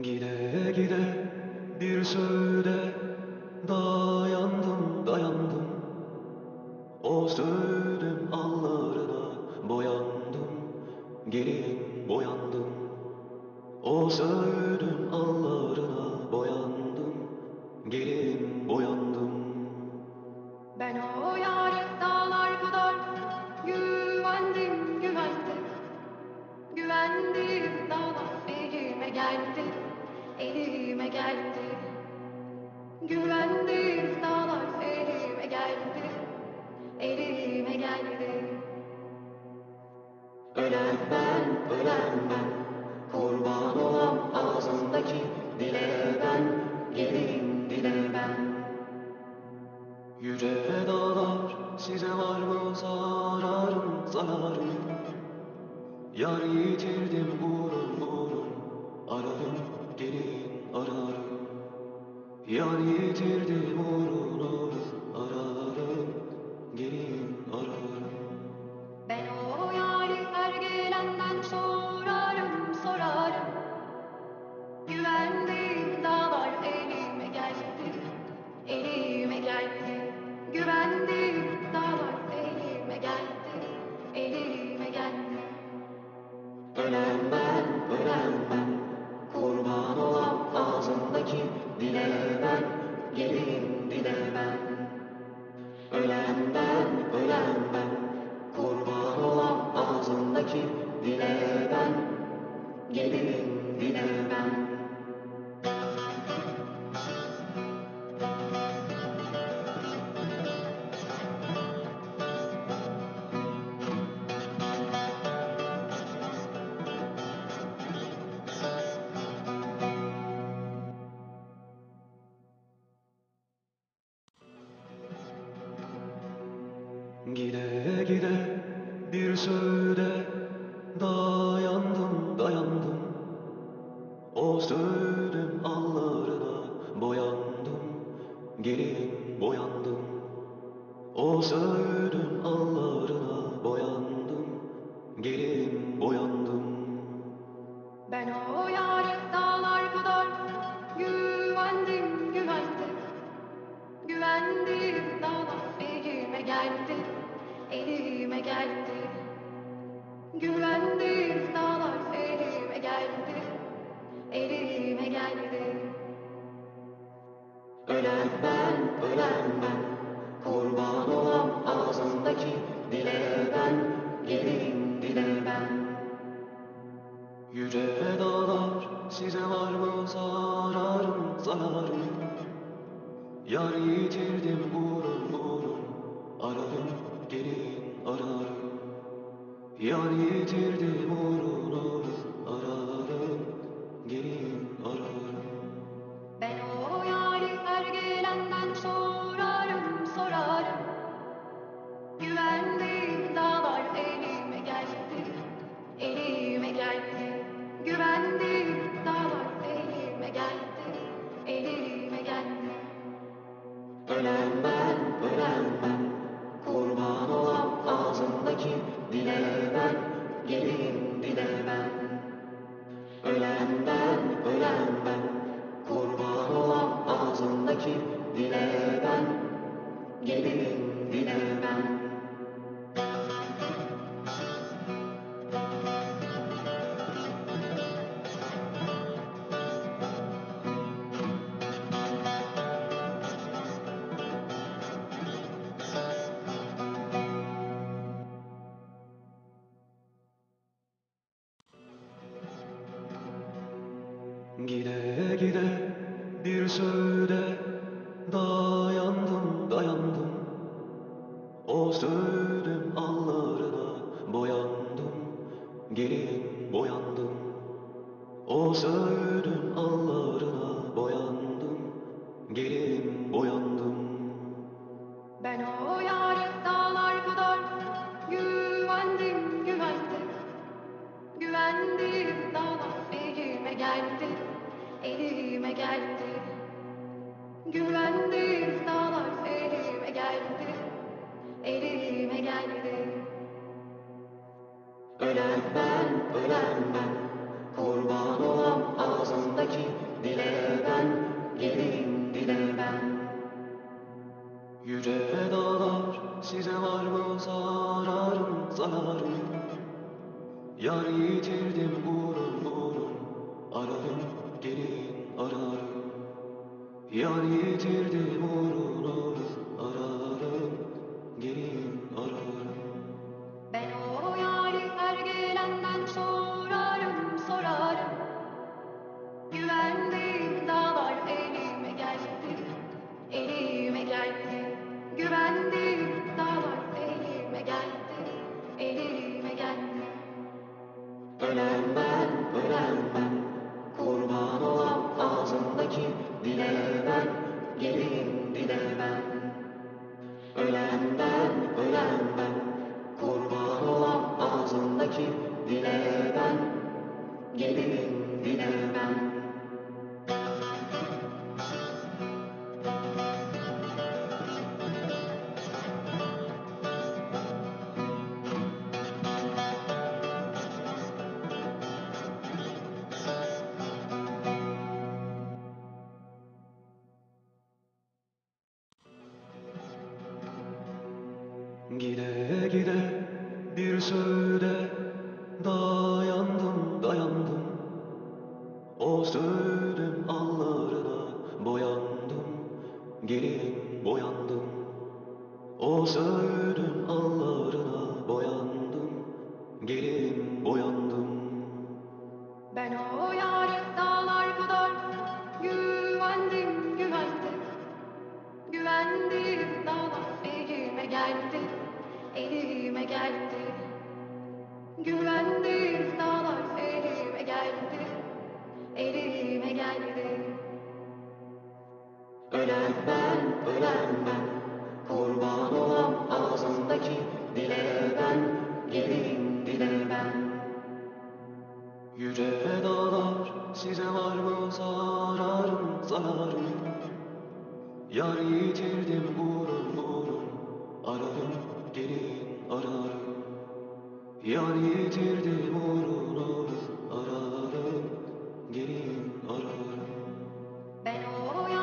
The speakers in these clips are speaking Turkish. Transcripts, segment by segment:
Gide gide bir söğüde dayandım dayandım. O söğüdün allarına boyandım gelin boyandım. O söğüdün yitirdim uğrun uğrun Ararım gelin ararım Yar yitirdim uğrun uğrun ben, ölen ben Kurban olan ağzındaki dile ben Gelin dile ben Gide gide bir söğüde dayandım dayandım O söğüdün allarına boyandım gelin boyandım O söğüdün allarına boyandım gelin boyandım Ben o yâre dağlar kadar güvendim, güvendim. Güvendim dağlar elime geldi, elime geldi. Güvendim dağlar elime geldi, elime geldi. Ölen ben, ölen ben. Kurban olan ağzındaki dile ben. Gelin dile ben. Yüce dağlar size var mı? Zararım zararım Yar yitirdim uğrun uğrun Ararım gelin ararım Yar yitirdim uğrun Gide gide bir söğüde dayandım dayandım O söğüdün allarına boyandım gelin boyandım O söğüdün allarına boyandım gelin boyandım Ben o yâre dağlar kadar güvendim, güvendim. Güvendim dağlar elime geldi, elime geldi. Güvendiğim dağlar elime geldi. Elime geldi. Ölen ben, ölen ben. Kurban olam ağzındaki dile ben. Gelin dile ben. Yüce dağlar size var mı zararım zararım Yar yitirdim uğrun uğrun ararım geri Yar yitirdim uğrun uğrun Ararım gelin ararım. Ben o yari her gelenden sorarım sorarım. Güvendiğim dağlar elime geldi Elime geldi. Güvendiğim dağlar elime geldi Elime geldi. Ölen Gide gide bir söğüde dayandım dayandım O söğüdün allarına boyandım gelin boyandım O söğüdün Güvendiğim dağlar elime geldi, elime geldi. Ölen ben, ölen ben. Kurban olan ağzındaki dile ben. Gelin dile ben. Yüce dağlar size var mı zararım zararım Yar yitirdim uğrun uğrun Ararım gelin ararım Yar yitirdim uğrun uğrun Ararım gelin ararım. Ben o yâre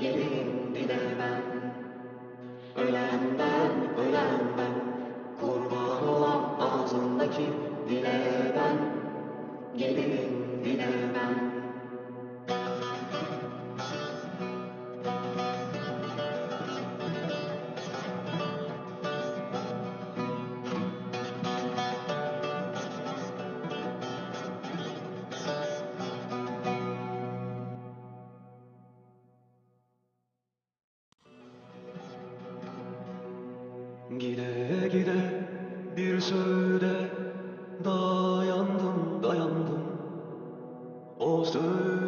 Gelin dile ben Ölen ben, ölen ben. Kurban olan ağzındaki dile ben Gelin dile ben Gide gide bir söğüde dayandım dayandım. O söğüdün